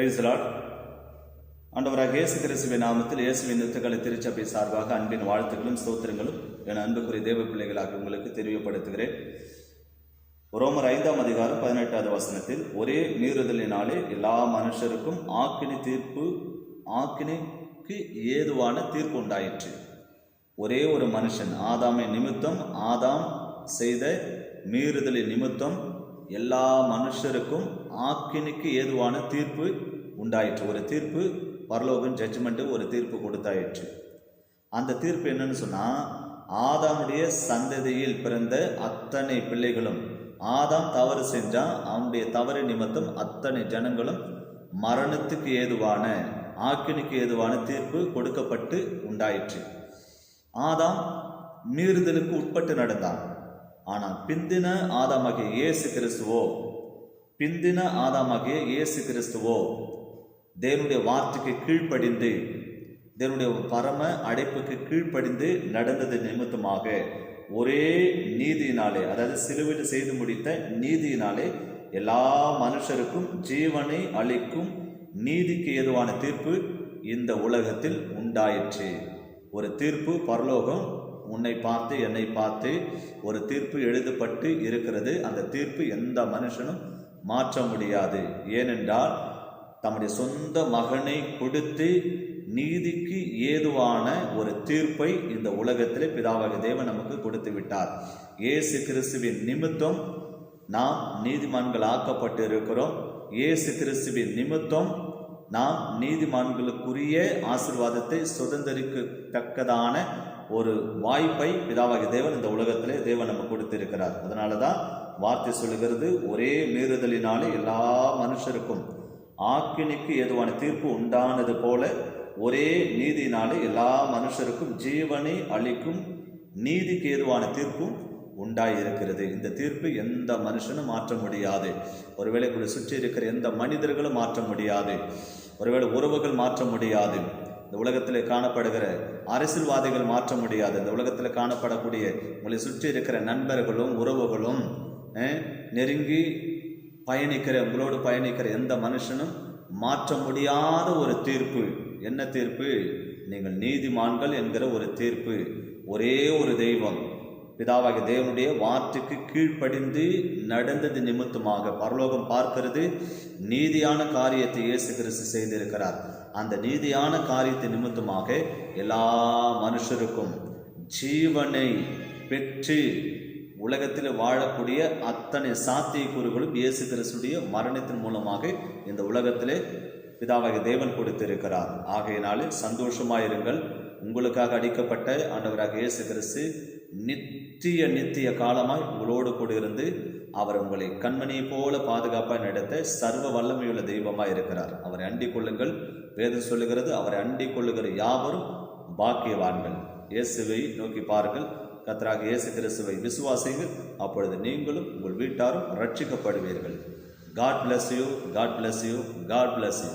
பிரைஸ்லாட் ஆண்டவராக இயேசு கிறிஸ்துவின் நாமத்தில் இயேசுவின் நித்துக்களை திருச்சபை சார்பாக அன்பின் வாழ்த்துக்களும் ஸ்தோத்திரங்களும் என் அன்புக்குரிய தேவ பிள்ளைகளாக உங்களுக்கு தெரியப்படுத்துகிறேன் ரோமர் ஐந்தாம் அதிகாரம் பதினெட்டாவது வசனத்தில் ஒரே மீறுதலினாலே எல்லா மனுஷருக்கும் ஆக்கினி தீர்ப்பு ஆக்கினிக்கு ஏதுவான தீர்ப்பு உண்டாயிற்று. ஒரே ஒரு மனுஷன் ஆதாமை நிமித்தம் ஆதாம் செய்த மீறுதலின் நிமித்தம் எல்லா மனுஷருக்கும் ஆக்கினிக்கு ஏதுவான தீர்ப்பு உண்டாயிற்று. ஒரு தீர்ப்பு பரலோகன் ஜட்ஜ்மெண்ட்டு ஒரு தீர்ப்பு கொடுத்தாயிற்று. அந்த தீர்ப்பு என்னன்னு சொன்னால் ஆதாமுடைய சந்ததியில் பிறந்த அத்தனை பிள்ளைகளும் ஆதாம் தவறு செஞ்சால் அவனுடைய தவறு நிமித்தம் அத்தனை ஜனங்களும் மரணத்துக்கு ஏதுவான ஆக்கினிக்கு ஏதுவான தீர்ப்பு கொடுக்கப்பட்டு உண்டாயிற்று. ஆதாம் மீறுதலுக்கு உட்பட்டு நடந்தான். ஆனால் பிந்தின ஆதாமாகிய இயேசு கிறிஸ்துவோ பிந்தின ஆதாமாகிய இயேசு கிறிஸ்துவோ தேவனுடைய வார்த்தைக்கு கீழ்ப்படிந்து தேவனுடைய பரம அடைப்புக்கு கீழ்ப்படிந்து நடந்தது நிமித்தமாக ஒரே நீதியினாலே அதாவது சிலுவையில் செய்து முடித்த நீதியினாலே எல்லா மனுஷருக்கும் ஜீவனை அளிக்கும் நீதிக்கு ஏதுவான தீர்ப்பு இந்த உலகத்தில் உண்டாயிற்று. ஒரு தீர்ப்பு பரலோகம் உன்னை பார்த்து என்னை பார்த்து ஒரு தீர்ப்பு எழுதப்பட்டு இருக்கிறது. அந்த தீர்ப்பு எந்த மனுஷனும் மாற்ற முடியாது. ஏனென்றால் தம்முடைய சொந்த மகனை கொடுத்து நீதிக்கு ஏதுவான ஒரு தீர்ப்பை இந்த உலகத்திலே பிதாவாக தேவன் நமக்கு கொடுத்து விட்டார். இயேசு கிறிஸ்துவின் நிமித்தம் நாம் நீதிமான்கள் ஆக்கப்பட்டு இருக்கிறோம் இயேசு கிறிஸ்துவின் நிமித்தம் நாம் நீதிமான்களுக்குரிய ஆசிர்வாதத்தை சுதந்திரிக்கத்தக்கதான ஒரு வாய்ப்பை பிதாவாகிய தேவன் இந்த உலகத்திலே தேவன் நம்ம கொடுத்திருக்கிறார். அதனால தான் வார்த்தை சொல்லுகிறது ஒரே மீறுதலினாலே எல்லா மனுஷருக்கும் ஆக்கினிக்கு ஏதுவான தீர்ப்பு உண்டானது போல ஒரே நீதினாலே எல்லா மனுஷருக்கும் ஜீவனை அளிக்கும் நீதிக்கு ஏதுவான தீர்ப்பும் உண்டாயிருக்கிறது. இந்த தீர்ப்பு எந்த மனுஷனும் மாற்ற முடியாது. ஒருவேளை கூட சுற்றி இருக்கிற எந்த மனிதர்களும் மாற்ற முடியாது. ஒருவேளை உறவுகள் மாற்ற முடியாது. இந்த உலகத்தில் காணப்படுகிற அரசியல்வாதிகள் மாற்ற முடியாது. இந்த உலகத்தில் காணப்படக்கூடிய உங்களை சுற்றி இருக்கிற நண்பர்களும் உறவுகளும் நெருங்கி பயணிக்கிற உங்களோடு பயணிக்கிற எந்த மனுஷனும் மாற்ற முடியாத ஒரு தீர்ப்பு. என்ன தீர்ப்பு? நீங்கள் நீதிமான்கள் என்கிற ஒரு தீர்ப்பு. ஒரே ஒரு தெய்வம். பிதாவாகிய தேவனுடைய வார்த்தைக்கு கீழ்ப்படிந்து நடந்தது நிமித்தமாக பரலோகம் பார்க்கிறது. நீதியான காரியத்தை இயேசு கிறிஸ்து செய்திருக்கிறார். அந்த நீதியான காரியத்தை நிமித்தமாக எல்லா மனுஷருக்கும் ஜீவனை பெற்று உலகத்தில் வாழக்கூடிய அத்தனை சாத்தியக்கூறுகளும் இயேசு கிறிஸ்துடைய மரணத்தின் மூலமாக இந்த உலகத்திலே பிதாவாக தேவன் கொடுத்திருக்கிறார். ஆகையினாலே சந்தோஷமாயிருங்கள். உங்களுக்காக அடிக்கப்பட்ட ஆண்டவராக இயேசு கிறிஸ்து நித் நித்திய நித்திய காலமாய் உங்களோடு கூட இருந்து அவர் உங்களை கண்மணியை போல பாதுகாப்பாக நடத்த சர்வ வல்லமையுள்ள தெய்வமாக இருக்கிறார். அவரை அண்டிக் கொள்ளுங்கள். வேதம் சொல்லுகிறது அவரை அண்டிக் கொள்ளுகிற யாவரும் பாக்கியவான்கள். இயேசுவை நோக்கி பாருங்கள். கத்தராக இயேசு கிறிஸ்துவை விசுவாசிங்கள் அப்பொழுது நீங்களும் உங்கள் வீட்டாரும் ரட்சிக்கப்படுவீர்கள். God bless you God bless you God bless you